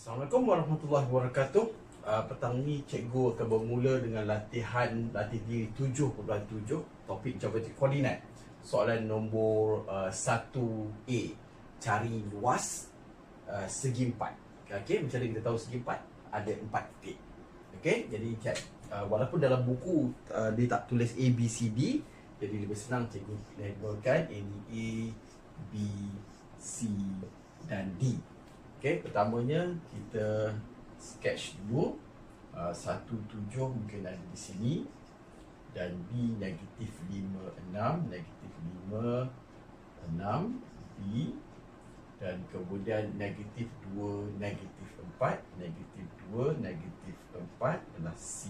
Assalamualaikum warahmatullahi wabarakatuh. Uh, petang ni cikgu akan bermula dengan latihan latih diri 7.7 topik geometrik koordinat. Soalan nombor uh, 1A. Cari luas uh, segi empat. Okey, macam kita tahu segi empat? Ada empat titik. Okey, jadi cik, uh, walaupun dalam buku uh, dia tak tulis A, B, C, D, jadi lebih senang cikgu labelkan A, B, C dan D. Okey, pertamanya kita sketch dulu. Uh, Satu tujuh mungkin ada di sini. Dan B negatif lima enam Negatif lima enam B. Dan kemudian negatif dua Negatif empat Negatif dua Negatif empat adalah C.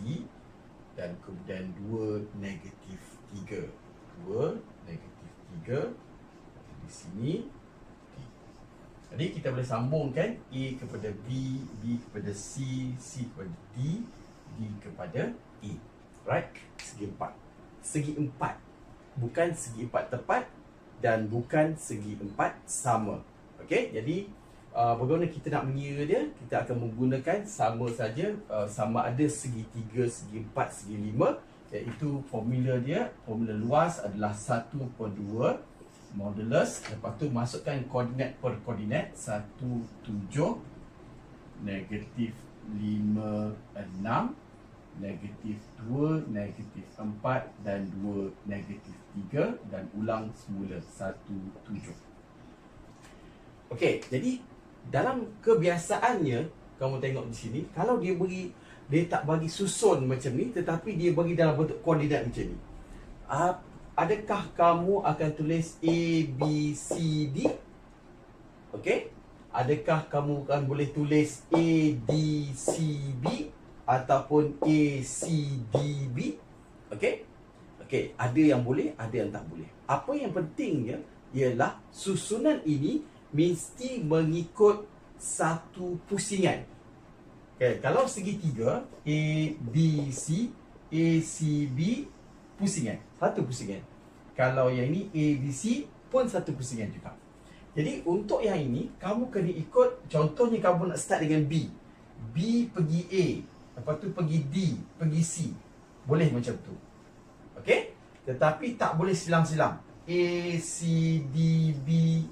Dan kemudian dua Negatif tiga. Dua Negatif tiga. Di sini jadi kita boleh sambungkan A kepada B, B kepada C, C kepada D, D kepada E. Right? Segi empat. Segi empat. Bukan segi empat tepat dan bukan segi empat sama. Okay? Jadi, uh, bagaimana kita nak mengira dia? Kita akan menggunakan sama saja. Uh, sama ada segi tiga, segi empat, segi lima. Iaitu formula dia, formula luas adalah 1 per 2 modulus. Lepas tu masukkan koordinat per koordinat 1 7 negatif 5 6 negatif 2 negatif 4 dan 2 negatif 3 dan ulang semula. 1 7 Okey, jadi dalam kebiasaannya kamu tengok di sini kalau dia bagi dia tak bagi susun macam ni tetapi dia bagi dalam bentuk koordinat macam ni. Apa adakah kamu akan tulis A, B, C, D? Okey? Adakah kamu akan boleh tulis A, D, C, B ataupun A, C, D, B? Okey? Okey, ada yang boleh, ada yang tak boleh. Apa yang pentingnya ialah susunan ini mesti mengikut satu pusingan. Okey, kalau segitiga A, B, C, A, C, B pusingan. Satu pusingan. Kalau yang ini A, B, C pun satu pusingan juga. Jadi untuk yang ini, kamu kena ikut, contohnya kamu nak start dengan B. B pergi A. Lepas tu pergi D, pergi C. Boleh macam tu. Okey? Tetapi tak boleh silang-silang. A, C, D, B.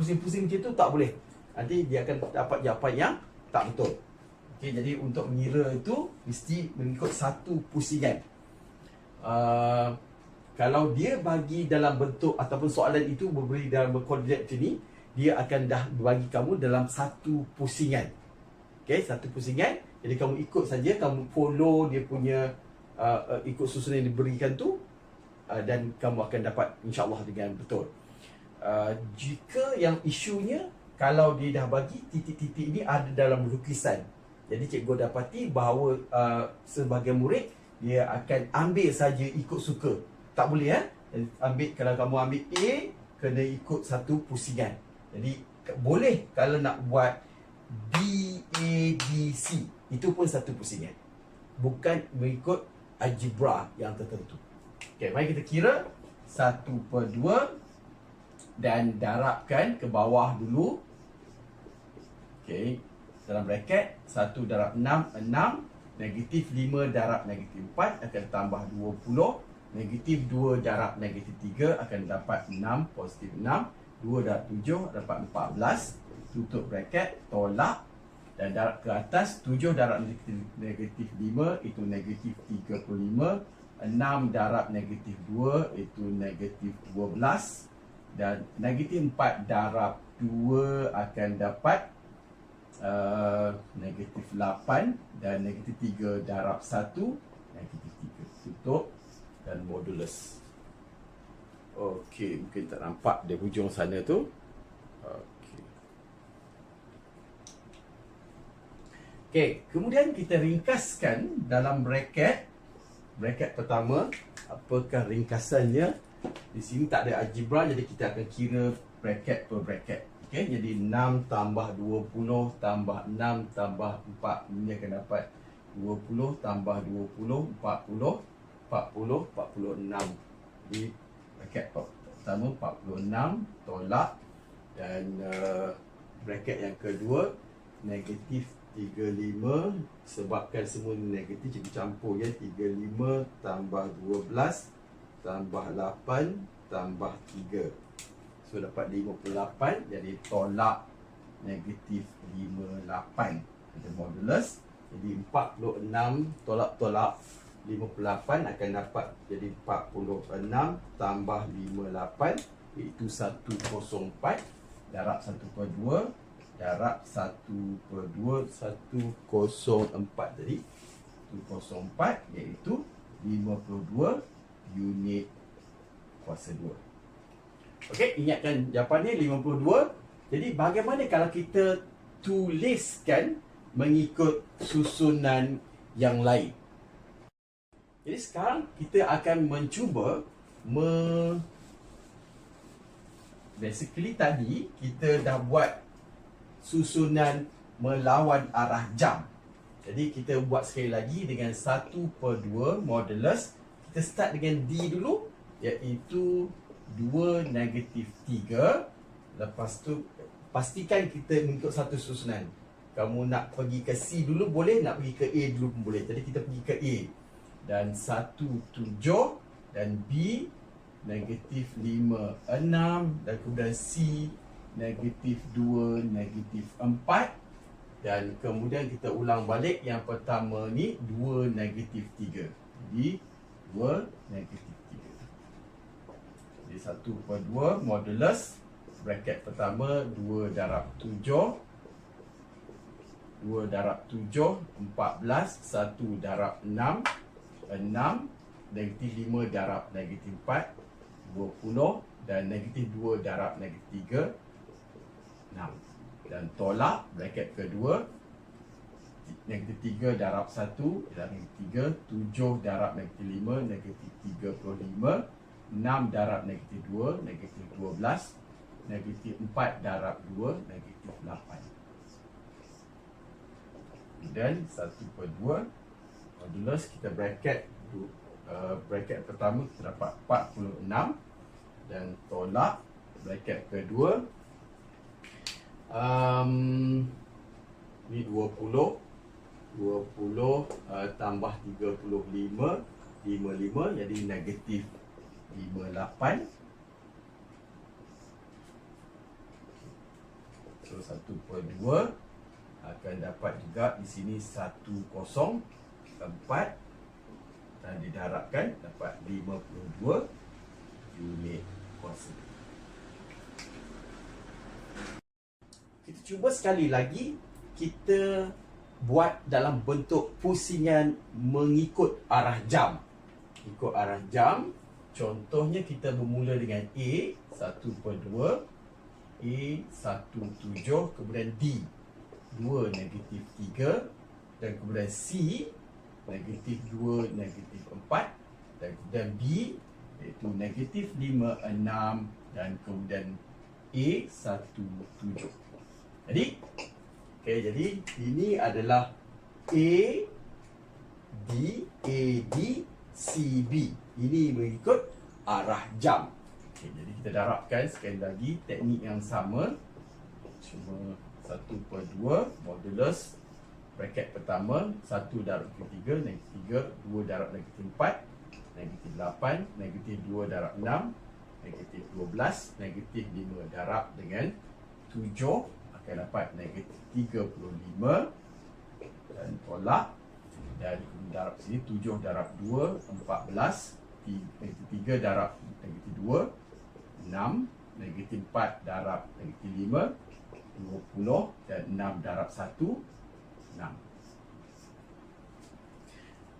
Pusing-pusing macam tu tak boleh. Nanti dia akan dapat jawapan yang tak betul. Okey, jadi untuk mengira itu, mesti mengikut satu pusingan. Uh, kalau dia bagi dalam bentuk ataupun soalan itu berberi dalam koordinat macam ni, dia akan dah bagi kamu dalam satu pusingan. Okey, satu pusingan. Jadi kamu ikut saja, kamu follow dia punya uh, uh, ikut susunan yang diberikan tu uh, dan kamu akan dapat insya-Allah dengan betul. Uh, jika yang isunya kalau dia dah bagi titik-titik ini ada dalam lukisan. Jadi cikgu dapati bahawa uh, sebagai murid dia akan ambil saja ikut suka. Tak boleh eh? Ambil kalau kamu ambil A kena ikut satu pusingan. Jadi boleh kalau nak buat B A B C itu pun satu pusingan. Bukan mengikut algebra yang tertentu. Okey, mari kita kira 1 per 2 dan darabkan ke bawah dulu. Okey, dalam bracket 1 darab 6 6 Negatif 5 darab negatif 4 akan tambah 20 Negatif 2 darab negatif 3 akan dapat 6 Positif 6 2 darab 7 dapat 14 Tutup bracket Tolak. Dan darab ke atas 7 darab negatif, negatif 5 Itu negatif 35 6 darab negatif 2 Itu negatif 12 Dan negatif 4 darab 2 akan dapat uh, negatif 8 dan negatif 3 darab 1 negatif 3 tutup dan modulus. Okey, mungkin tak nampak di hujung sana tu. Okey. Okey, kemudian kita ringkaskan dalam bracket. Bracket pertama Apakah ringkasannya? Di sini tak ada algebra Jadi kita akan kira bracket per bracket. Okey, jadi 6 tambah 20 tambah 6 tambah 4 ini akan dapat 20 tambah 20 40 40 46. Jadi bracket pertama 46 tolak dan uh, bracket yang kedua negatif 35 sebabkan semua negatif jadi campur ya. 35 tambah 12 tambah 8 tambah 3 so dapat 58 jadi tolak negatif 58 ada modulus jadi 46 tolak-tolak 58 akan dapat jadi 46 tambah 58 iaitu 104 darab 1 per 2 darab 1 per 2 104 tadi. 104 iaitu 52 unit kuasa 2 Okey, ingatkan jawapannya 52 jadi bagaimana kalau kita tuliskan mengikut susunan yang lain jadi sekarang kita akan mencuba me basically tadi kita dah buat susunan melawan arah jam. Jadi kita buat sekali lagi dengan 1 per 2 modulus. Kita start dengan D dulu iaitu 2 negatif 3. Lepas tu pastikan kita mengikut satu susunan. Kamu nak pergi ke C dulu boleh, nak pergi ke A dulu pun boleh. Jadi kita pergi ke A. Dan 1, 7 dan B negatif 5, 6 dan kemudian C negatif 2, negatif 4 dan kemudian kita ulang balik yang pertama ni 2, negatif 3 jadi 2, negatif 3 jadi 1 per 2 modulus. Bracket pertama 2 darab 7 2 darab 7 14 1 darab 6 6 negatif 5 darab negatif 4 20 dan negatif 2 darab negatif 6 dan tolak bracket kedua negatif 3 darab 1 darab negatif 3 7 darab negatif 5 negatif 35 6 darab negatif 2 negatif 12 negatif 4 darab 2 negatif 8 dan 1 per 2 modulus kita bracket uh, bracket pertama kita dapat 46 dan tolak bracket kedua um, ni 20 20 uh, tambah 35 55 jadi negatif 58 so 1 per 2 akan dapat juga di sini 104 dan didarabkan dapat 52 unit kuasa. Kita cuba sekali lagi kita buat dalam bentuk pusingan mengikut arah jam. Ikut arah jam contohnya kita bermula dengan A 1 per 2 A 1 7 kemudian D 2 negatif 3 dan kemudian C negatif 2 negatif 4 dan kemudian B iaitu negatif 5 6 dan kemudian A 1 7 jadi okay, jadi ini adalah A D A D C B. Ini mengikut arah jam. Okay, jadi kita darabkan sekali lagi teknik yang sama. Cuma 1 per 2 modulus bracket pertama 1 darab ketiga negatif 3 2 darab negatif 4 negatif 8 negatif 2 darab 6 negatif 12 negatif 5 darab dengan 7 akan dapat negatif 35 dan tolak. Dan darab sini 7 darab 2 14 negatif 3 darab negatif 2 6 negatif 4 darab negatif 5 20 dan 6 darab 1 6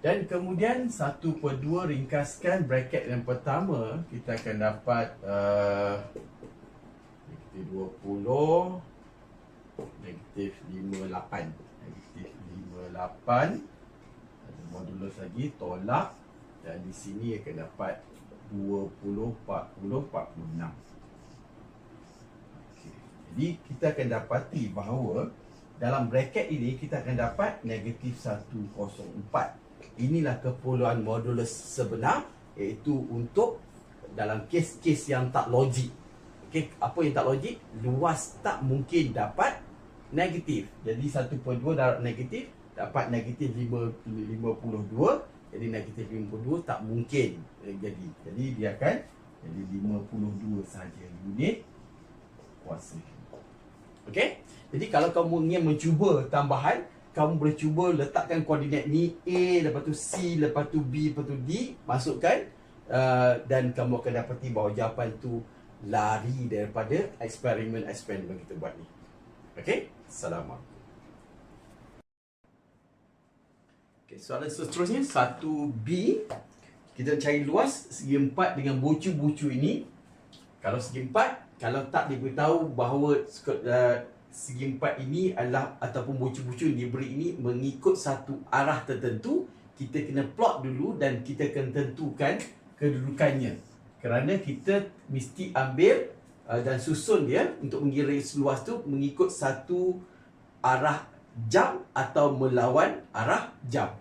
dan kemudian 1 per 2 ringkaskan bracket yang pertama kita akan dapat uh, negatif 20 negatif 58 negatif 58 ada modulus lagi tolak. Dan di sini akan dapat 20 40 46 okay. jadi kita akan dapati bahawa dalam bracket ini kita akan dapat negatif 104 inilah keperluan modulus sebenar iaitu untuk dalam kes-kes yang tak logik Okay, apa yang tak logik? Luas tak mungkin dapat negatif. Jadi 1.2 darab negatif dapat negatif 5, 52. Jadi negatif 52 tak mungkin jadi. Jadi dia akan jadi 52 saja unit kuasa. Okey? Jadi kalau kamu ingin mencuba tambahan, kamu boleh cuba letakkan koordinat ni A, lepas tu C, lepas tu B, lepas tu D, masukkan uh, dan kamu akan dapati bahawa jawapan tu lari daripada eksperimen-eksperimen kita buat ni. Okey? Assalamualaikum. Okay, soalan seterusnya 1B kita cari luas segi empat dengan bucu-bucu ini. Kalau segi empat, kalau tak diberitahu bahawa uh, segi empat ini adalah ataupun bucu-bucu yang diberi ini mengikut satu arah tertentu, kita kena plot dulu dan kita kena tentukan kedudukannya. Kerana kita mesti ambil uh, dan susun dia untuk mengira luas tu mengikut satu arah jam atau melawan arah jam.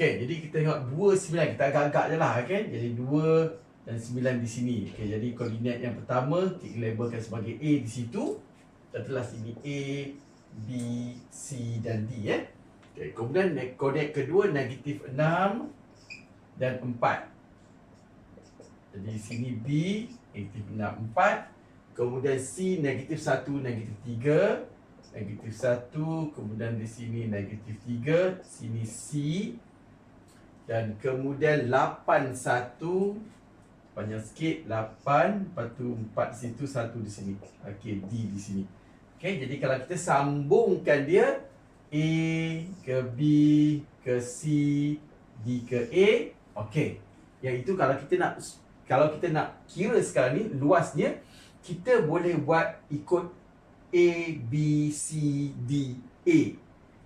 Okay, jadi kita tengok dua sembilan Kita agak-agak je lah okay? Jadi dua dan sembilan di sini. Okay, Jadi koordinat yang pertama Kita labelkan sebagai A di situ. Kita telah sini A, B, C dan D eh? okay, Kemudian koordinat kedua negatif enam dan empat. Jadi di sini B negatif enam empat. Kemudian C negatif satu negatif tiga. Negatif satu Kemudian di sini negatif tiga. Sini C. Dan kemudian 8 1 panjang sikit 8 lepas tu 4 situ 1 di sini. Okey, D di sini. Okey, jadi kalau kita sambungkan dia A ke B ke C D ke A, okey. Yang itu kalau kita nak kalau kita nak kira sekarang ni luasnya kita boleh buat ikut A B C D A.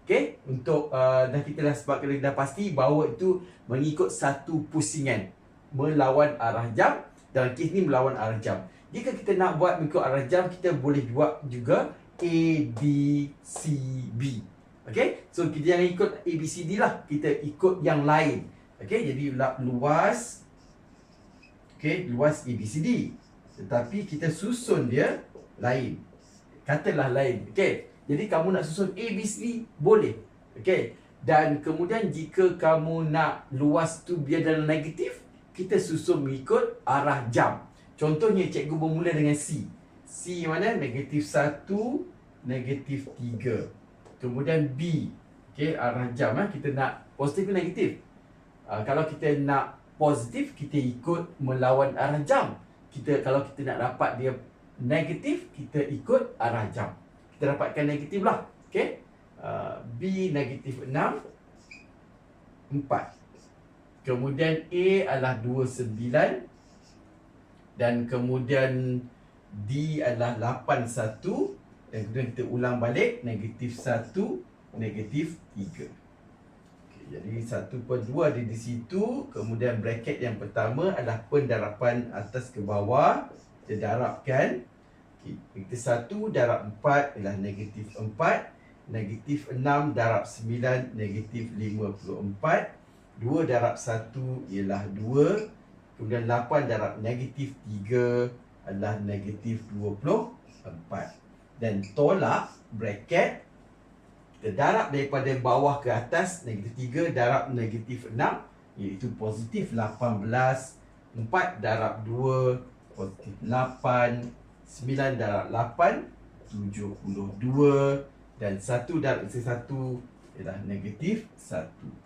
Okay, untuk uh, dah kita dah sebab kita dah pasti bahawa itu mengikut satu pusingan melawan arah jam dalam kes ni melawan arah jam. Jika kita nak buat mengikut arah jam, kita boleh buat juga A, B, C, B. Okay, so kita jangan ikut A, B, C, D lah. Kita ikut yang lain. Okay, jadi luas Okay, luas A, B, C, D. Tetapi kita susun dia lain. Katalah lain. Okay, jadi kamu nak susun A, B, C, boleh. Okay. Dan kemudian jika kamu nak luas tu biar dalam negatif, kita susun mengikut arah jam. Contohnya cikgu bermula dengan C. C mana? Negatif 1, negatif 3. Kemudian B. Okay, arah jam. Eh. Kita nak positif ke negatif? Uh, kalau kita nak positif, kita ikut melawan arah jam. Kita Kalau kita nak dapat dia negatif, kita ikut arah jam kita dapatkan negatif lah. Okay. Uh, B negatif 6. 4. Kemudian A adalah 29. Dan kemudian D adalah 81. Dan kemudian kita ulang balik. Negatif 1. Negatif 3. Jadi 1.2 ada di situ Kemudian bracket yang pertama adalah pendarapan atas ke bawah Kita darabkan Negatif 1 darab 4 ialah negatif 4 Negatif 6 darab 9 negatif 54 2 darab 1 ialah 2 Kemudian 8 darab negatif 3 adalah negatif 24 Dan tolak bracket Kita darab daripada bawah ke atas Negatif 3 darab negatif 6 Iaitu positif 18 4 darab 2 Positif 8 9 darab 8 72 Dan 1 darab 1 Ialah negatif 1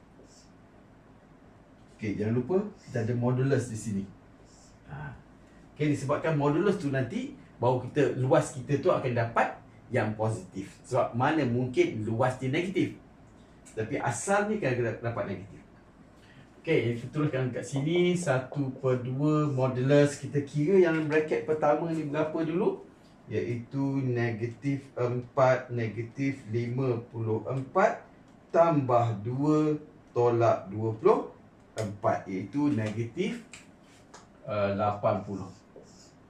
Okey, jangan lupa Kita ada modulus di sini. Ha. Okey, disebabkan modulus tu nanti Bahawa kita, luas kita tu akan dapat Yang positif. Sebab mana mungkin luas dia negatif. Tapi asal ni kan dapat negatif. Okay, kita tuliskan kat sini. 1 per 2 modulus. Kita kira yang bracket pertama ni berapa dulu? Iaitu negatif 4 negatif 54 Tambah 2 tolak 24 Iaitu negatif uh, 80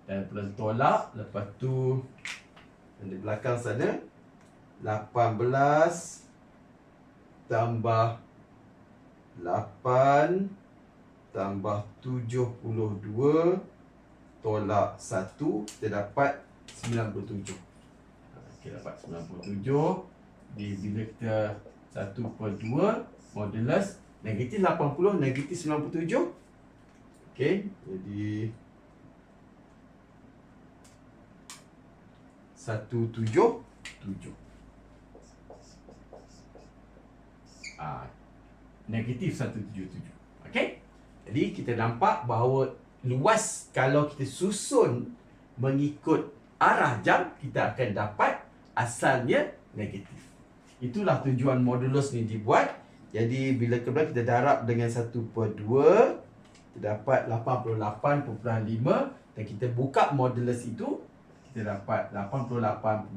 Dan plus tolak Lepas tu Di belakang sana 18 Tambah 8 tambah 72 tolak 1 kita dapat 97. Okey Kita dapat 97 di bila kita 1 per 2 modulus negatif 80 negatif 97 Okey, jadi satu tujuh tujuh. Ah, negatif satu tujuh tujuh. Okey, jadi kita nampak bahawa luas kalau kita susun mengikut arah jam kita akan dapat asalnya negatif. Itulah tujuan modulus ni dibuat. Jadi bila kemudian kita darab dengan 1 per 2 kita dapat 88.5 dan kita buka modulus itu kita dapat 88.5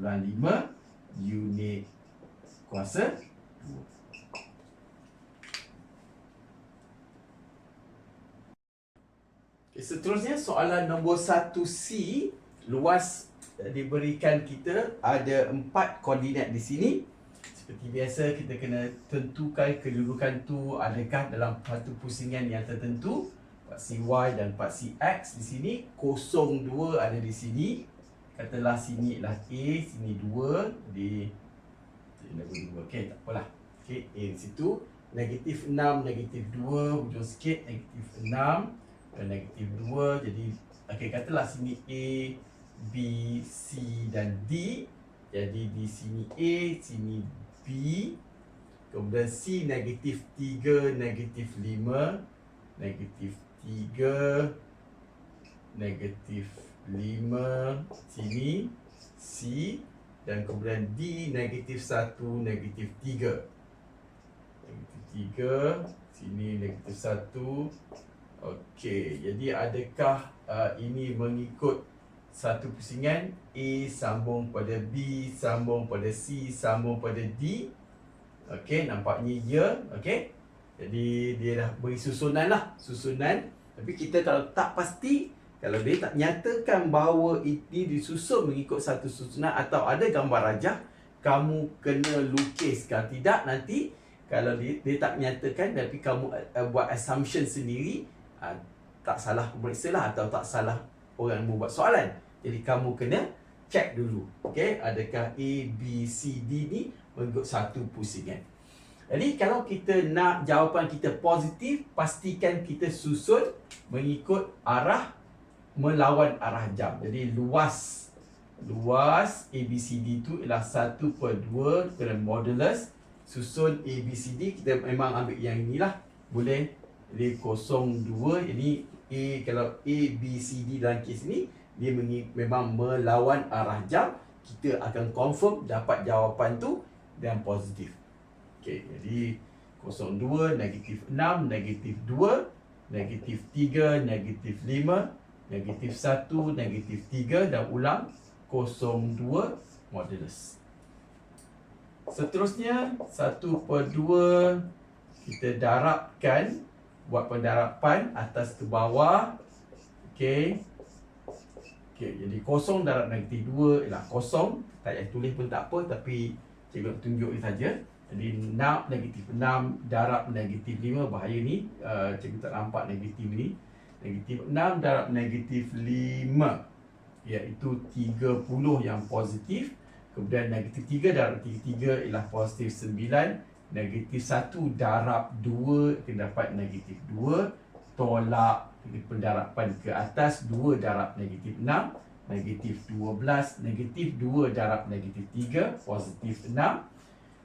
unit kuasa 2. Okay, seterusnya soalan nombor 1C luas diberikan kita ada empat koordinat di sini seperti biasa kita kena tentukan kedudukan tu adakah dalam satu pusingan yang tertentu. Part CY dan part CX di sini. 02 ada di sini. Katalah sini lah A sini 2 di level 2 okey tak apalah. Okey A di situ. Negatif 6 negatif 2 hujung sikit negatif 6 dan negatif 2 jadi okey katalah sini A B C dan D. Jadi di sini A sini B kemudian C negatif 3 negatif 5 negatif tiga negatif lima sini C dan kemudian D negatif satu negatif tiga. Negatif tiga sini negatif satu. Okey, jadi adakah uh, ini mengikut satu pusingan A sambung pada B sambung pada C sambung pada D. Okey, nampaknya ya, okey. Jadi dia dah beri susunan lah Susunan. Tapi kita kalau tak pasti Kalau dia tak nyatakan bahawa ini disusun mengikut satu susunan Atau ada gambar rajah Kamu kena lukis Kalau tidak nanti Kalau dia, dia tak nyatakan Tapi kamu uh, buat assumption sendiri uh, Tak salah pemeriksa lah Atau tak salah orang membuat soalan. Jadi kamu kena check dulu Okay Adakah A, B, C, D ni Mengikut satu pusingan? Jadi kalau kita nak jawapan kita positif, pastikan kita susun mengikut arah melawan arah jam. Jadi luas luas ABCD tu ialah 1 per 2 dalam modulus. Susun ABCD kita memang ambil yang inilah. Boleh jadi 02 ini A kalau ABCD dalam kes ni dia memang melawan arah jam kita akan confirm dapat jawapan tu dan positif Okey, jadi 02, negatif 6, negatif 2, negatif 3, negatif 5, negatif 1, negatif 3 dan ulang 02 modulus. Seterusnya, 1 per 2 kita darabkan buat pendarapan atas ke bawah. Okey. Okey, jadi kosong darab negatif 2 ialah kosong. Tak payah tulis pun tak apa tapi cikgu tunjuk saja. Jadi 6 negatif 6 darab negatif 5 bahaya ni uh, cikgu tak nampak negatif ni negatif 6 darab negatif 5 iaitu 30 yang positif kemudian negatif 3 darab 33 ialah positif 9 negatif 1 darab 2 kita dapat negatif 2 tolak pendarapan ke atas 2 darab negatif 6 negatif 12 negatif 2 darab negatif 3 positif 6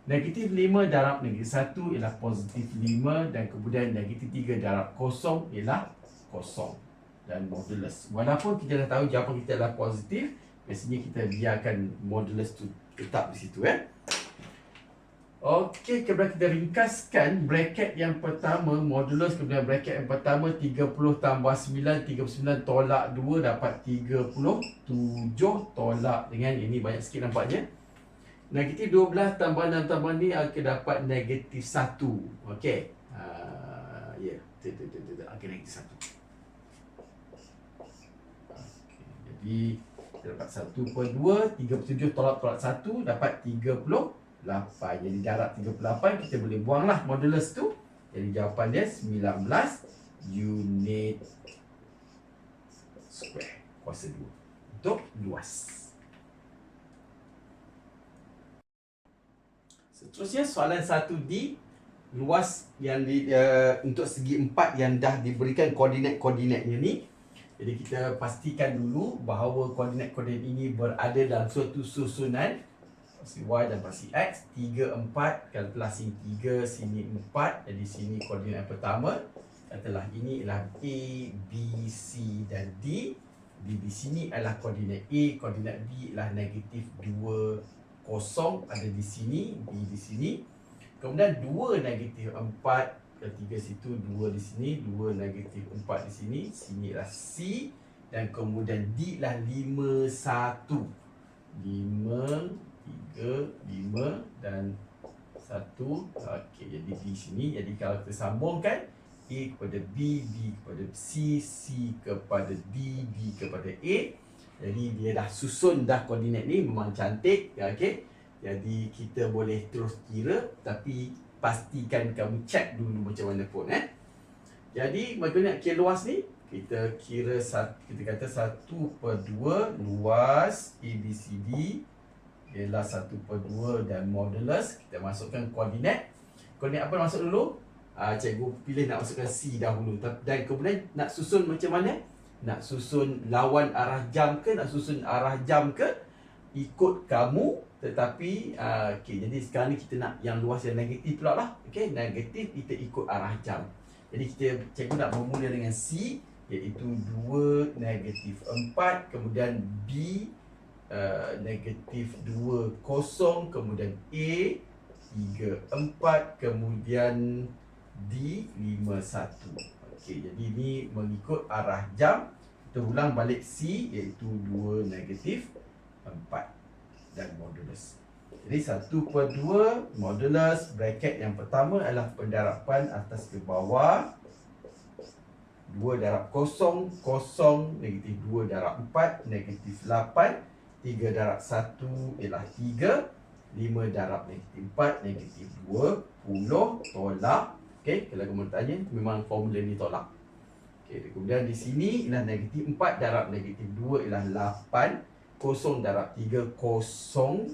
Negatif 5 darab negatif 1 ialah positif 5 dan kemudian negatif 3 darab kosong ialah kosong dan modulus. Walaupun kita dah tahu jawapan kita adalah positif, biasanya kita biarkan modulus tu tetap di situ eh. Okey, kemudian kita ringkaskan bracket yang pertama, modulus kemudian bracket yang pertama 30 tambah 9, 39 tolak 2 dapat 37 tolak dengan ini banyak sikit nampaknya. Negatif 12 tambah 6 tambah ni akan dapat negatif 1. Okey. Uh, ya. Yeah. Okey, negatif 1. Okay. Jadi, kita dapat 1 per 2. 37 tolak tolak 1 dapat 38. Jadi, darab 38 kita boleh buanglah modulus tu. Jadi, jawapan dia 19 unit square kuasa 2. Untuk luas. Seterusnya soalan 1D luas yang di, uh, untuk segi empat yang dah diberikan koordinat-koordinatnya ni. Jadi kita pastikan dulu bahawa koordinat-koordinat ini berada dalam suatu susunan pasti Y dan pasti X 3, 4 Kalau telah sini 3, sini 4 Jadi sini koordinat pertama Katalah ini ialah A, B, C dan D. D di sini adalah koordinat A Koordinat B ialah negatif 2, kosong Ada di sini, B di sini. Kemudian 2 negatif 4 Ketiga situ 2 di sini 2 negatif 4 di sini Sini ialah C. Dan kemudian D ialah 5, 1 5 tiga, lima dan satu. Okey, jadi di sini. Jadi kalau kita sambungkan A kepada B, B kepada C, C kepada D, D kepada A. Jadi dia dah susun dah koordinat ni memang cantik. Ya, okey. Jadi kita boleh terus kira tapi pastikan kamu check dulu macam mana pun eh. Jadi bagaimana nak kira luas ni? Kita kira kita kata 1 per 2 luas ABCD ialah 1 per 2 dan modulus. Kita masukkan koordinat koordinat apa masuk dulu? Uh, cikgu pilih nak masukkan C dahulu. Dan kemudian nak susun macam mana? Nak susun lawan arah jam ke nak susun arah jam ke ikut kamu. Tetapi uh, okay, jadi sekarang ni kita nak yang luas yang negatif pula lah. Okay, negatif kita ikut arah jam. Jadi kita cikgu nak bermula dengan C iaitu 2 negatif 4 kemudian B Uh, negatif 2 kosong kemudian A 3 4 kemudian D 5 1 Okey jadi ini mengikut arah jam. Kita ulang balik C iaitu 2 negatif 4 dan modulus. Jadi 1 per 2 modulus. Bracket yang pertama adalah pendarapan atas ke bawah. 2 darab kosong kosong negatif 2 darab 4 negatif 8 3 darab 1 ialah 3 5 darab negatif 4 Negatif 20 Tolak. Okay Kalau kamu tanya Memang formula ni tolak. Okay Kemudian di sini Ialah negatif 4 Darab negatif 2 Ialah 8 Kosong darab 3 Kosong.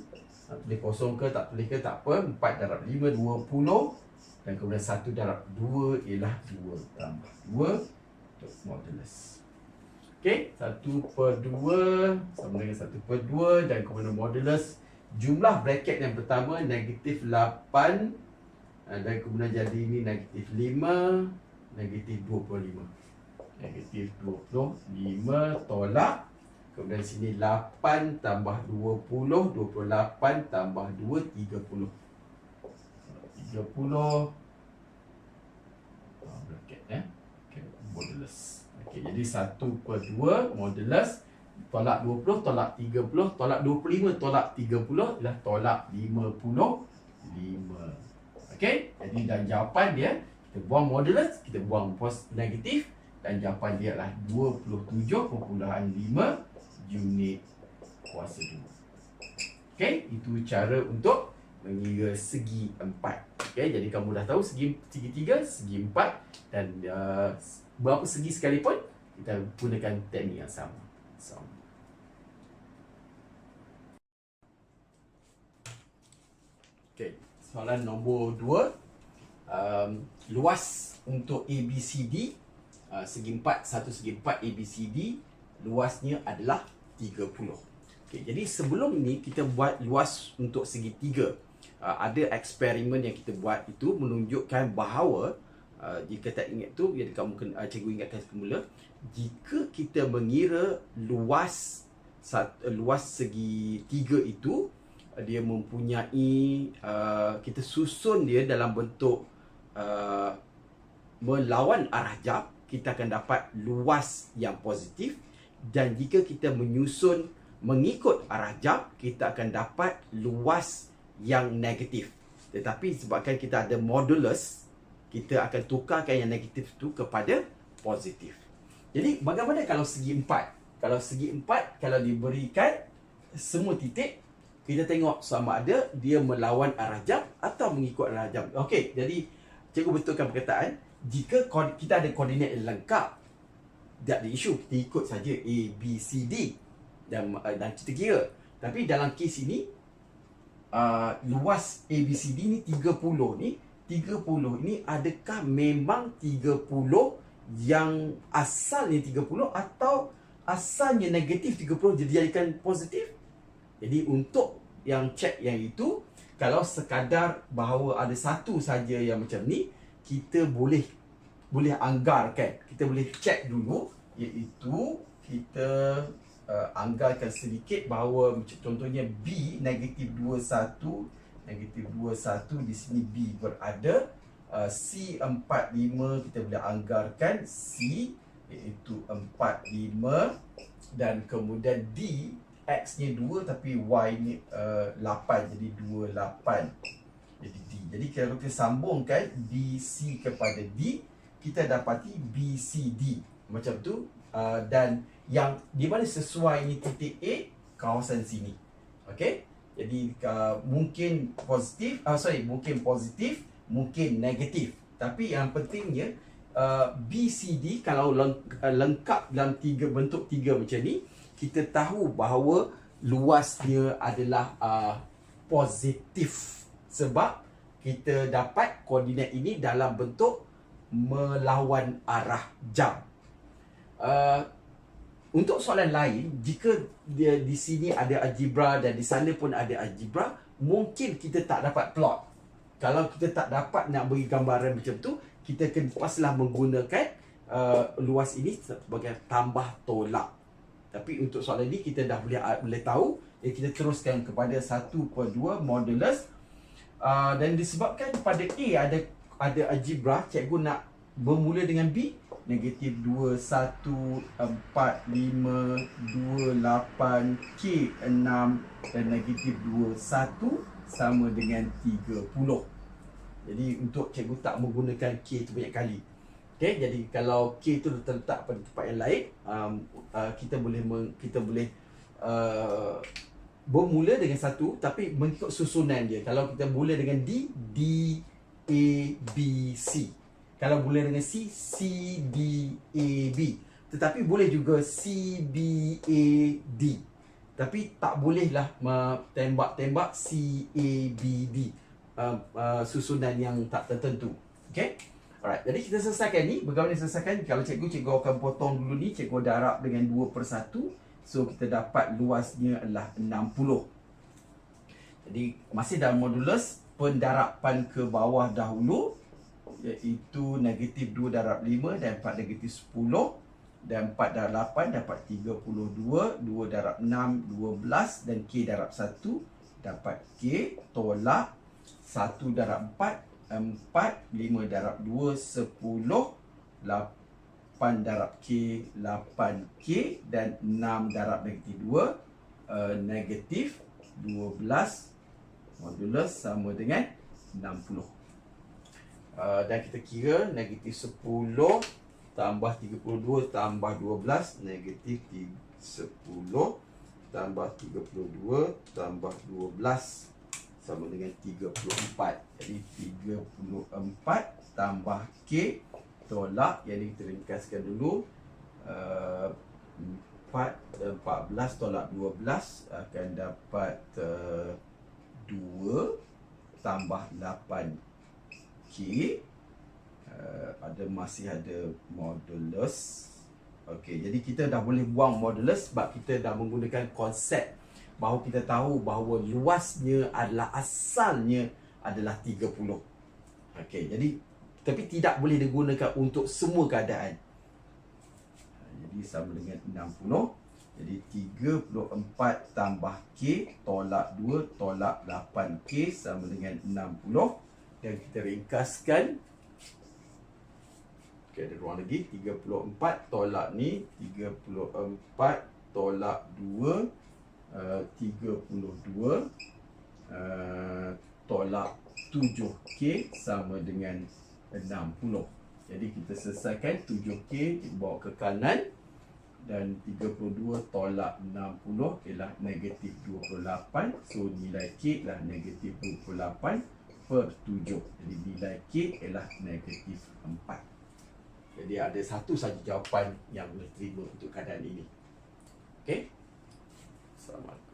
Nak tulis kosong ke Tak tulis ke Tak apa. 4 darab 5 20 Dan kemudian 1 darab 2 Ialah 2 Tambah 2 Untuk modulus Okey, 1 per 2 sama dengan 1 per 2 dan kemudian modulus. Jumlah bracket yang pertama negatif 8 ah, dan kemudian jadi ini negatif 5 negatif 25 negatif 25 tolak. Kemudian sini 8 tambah 20 28 tambah 2 30 30 bracket eh? Okay, modulus Okay, jadi 1 per 2 modulus tolak 20 tolak 30 tolak 25 tolak 30 ialah tolak 55. Okey, jadi dan jawapan dia kita buang modulus, kita buang pos negatif dan jawapan dia adalah 27.5 unit kuasa 2. Okey, itu cara untuk mengira segi 4. Okey, jadi kamu dah tahu segi segi 3, segi 4 dan uh, berapa segi sekalipun kita gunakan teknik yang sama. So. Okay, soalan nombor 2. Um, luas untuk ABCD uh, segi 4, satu segi 4 ABCD luasnya adalah 30. Okay, jadi sebelum ini kita buat luas untuk segi 3. Uh, ada eksperimen yang kita buat itu menunjukkan bahawa uh, jika tak ingat tu jadi kamu kena uh, cikgu ingatkan semula jika kita mengira luas sat, uh, luas segi tiga itu uh, dia mempunyai uh, kita susun dia dalam bentuk uh, melawan arah jam kita akan dapat luas yang positif. Dan jika kita menyusun mengikut arah jam kita akan dapat luas yang negatif tetapi sebabkan kita ada modulus kita akan tukarkan yang negatif tu kepada positif. Jadi bagaimana kalau segi empat? Kalau segi empat, kalau diberikan semua titik, kita tengok sama ada dia melawan arah jam atau mengikut arah jam. Okey, jadi cikgu betulkan perkataan, jika kita ada koordinat yang lengkap, tak ada isu, kita ikut saja A, B, C, D dan, dan kita kira. Tapi dalam kes ini, uh, luas ABCD ni 30 ni 30 ni adakah memang 30 yang asalnya 30 atau asalnya negatif 30 dijadikan positif? Jadi untuk yang cek yang itu kalau sekadar bahawa ada satu saja yang macam ni kita boleh boleh anggarkan kita boleh cek dulu iaitu kita uh, anggarkan sedikit bahawa contohnya B negatif 21 negatif 21 di sini B berada. Uh, C 45 kita boleh anggarkan. C iaitu 45 dan kemudian D X ni 2 tapi Y ni uh, 8 jadi 28 jadi D. Jadi kalau kita sambungkan BC kepada D kita dapati BCD macam tu. Uh, dan yang di mana sesuai ni titik A kawasan sini. Okey? Jadi uh, mungkin positif uh, sorry mungkin positif mungkin negatif. Tapi yang pentingnya uh, BCD kalau uh, lengkap dalam tiga bentuk tiga macam ni kita tahu bahawa luasnya adalah uh, positif. Sebab kita dapat koordinat ini dalam bentuk melawan arah jam. Uh, untuk soalan lain, jika dia di sini ada algebra dan di sana pun ada algebra, mungkin kita tak dapat plot. Kalau kita tak dapat nak beri gambaran macam tu, kita kena paslah menggunakan uh, luas ini sebagai tambah tolak. Tapi untuk soalan ini kita dah boleh boleh tahu ya kita teruskan kepada 1 per 2 modulus uh, dan disebabkan pada A ada ada algebra cikgu nak bermula dengan B negatif 2 1 4 5 2 8 K 6 dan negatif 2 1 sama dengan 30 jadi untuk cikgu tak menggunakan K itu banyak kali Okay, jadi kalau K itu terletak pada tempat yang lain, um, uh, kita boleh meng, kita boleh uh, bermula dengan satu tapi mengikut susunan dia. Kalau kita mula dengan D, D, A, B, C. Kalau mula dengan C, C, D, A, B. Tetapi boleh juga C, B, A, D. Tapi tak bolehlah tembak-tembak C, A, B, D. Uh, uh, susunan yang tak tertentu. Okay? Alright, jadi kita selesaikan ni. Bagaimana selesaikan? Kalau cikgu, cikgu akan potong dulu ni. Cikgu darab dengan 2 per 1. So, kita dapat luasnya adalah 60. Jadi, masih dalam modulus. Pendarapan ke bawah dahulu. Iaitu negatif 2 darab 5 dan 4 negatif 10. Dan 4 darab 8 dapat 32. 2 darab 6, 12. Dan K darab 1 dapat K. Tolak 1 darab 4 4, 5 darab 2, 10, 8 darab K, 8K dan 6 darab negatif 2, uh, negatif 12 modulus sama dengan 60. Uh, dan kita kira negatif 10 tambah 32 tambah 12 negatif 10 tambah 32 tambah 12 sama dengan 34 jadi 34 tambah K tolak. Jadi kita ringkaskan dulu. Uh, 4 dan 14 tolak 12 akan dapat uh, 2 tambah 8 K uh, ada masih ada modulus Okey, jadi kita dah boleh buang modulus sebab kita dah menggunakan konsep bahawa kita tahu bahawa luasnya adalah asalnya adalah 30. Okey, jadi tapi tidak boleh digunakan untuk semua keadaan. Jadi sama dengan 60. Jadi 34 tambah K tolak 2 tolak 8K sama dengan 60. Dan kita ringkaskan. Okey, ada ruang lagi. 34 tolak ni. 34 tolak 2 Uh, 32 uh, tolak 7K sama dengan 60 jadi kita selesaikan 7K bawa ke kanan dan 32 tolak 60 ialah negatif 28 so nilai K ialah negatif 28 per 7 jadi nilai K ialah negatif 4 jadi ada satu saja jawapan yang boleh terima untuk keadaan ini Okay. Assalamualaikum.